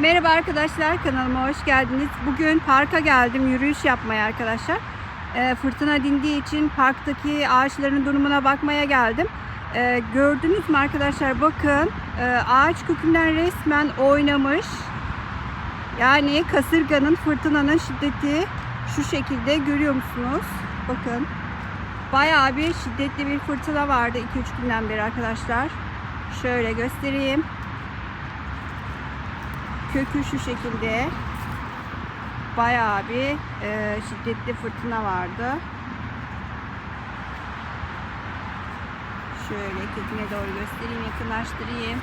Merhaba arkadaşlar kanalıma hoş geldiniz. Bugün parka geldim yürüyüş yapmaya arkadaşlar. Ee, fırtına dindiği için parktaki ağaçların durumuna bakmaya geldim. Ee, gördünüz mü arkadaşlar bakın e, ağaç kökünden resmen oynamış. Yani kasırganın fırtınanın şiddeti şu şekilde görüyor musunuz? Bakın bayağı bir şiddetli bir fırtına vardı 2-3 günden beri arkadaşlar. Şöyle göstereyim. Kökü şu şekilde. Bayağı bir e, şiddetli fırtına vardı. Şöyle köküne doğru göstereyim, yakınlaştırayım.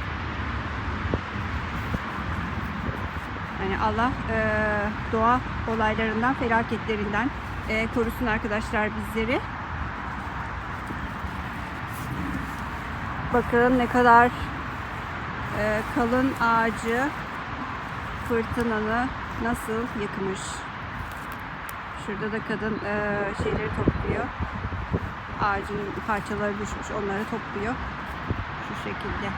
Yani Allah e, doğa olaylarından, felaketlerinden e, korusun arkadaşlar bizleri. Bakın ne kadar e, kalın ağacı fırtınanı nasıl yıkmış. Şurada da kadın e, şeyleri topluyor. Ağacın parçaları düşmüş onları topluyor. Şu şekilde.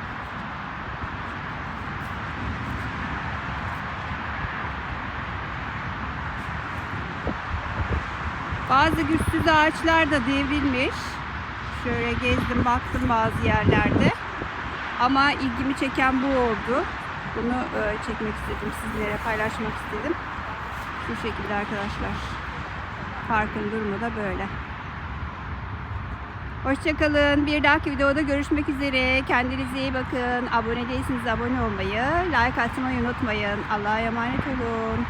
Bazı güçsüz ağaçlar da devrilmiş. Şöyle gezdim baktım bazı yerlerde. Ama ilgimi çeken bu oldu. Bunu e, çekmek istedim, sizlere paylaşmak istedim. Şu şekilde arkadaşlar. Parkın durumu da böyle. Hoşçakalın. Bir dahaki videoda görüşmek üzere. Kendinize iyi bakın. Abone değilseniz abone olmayı, like atmayı unutmayın. Allah'a emanet olun.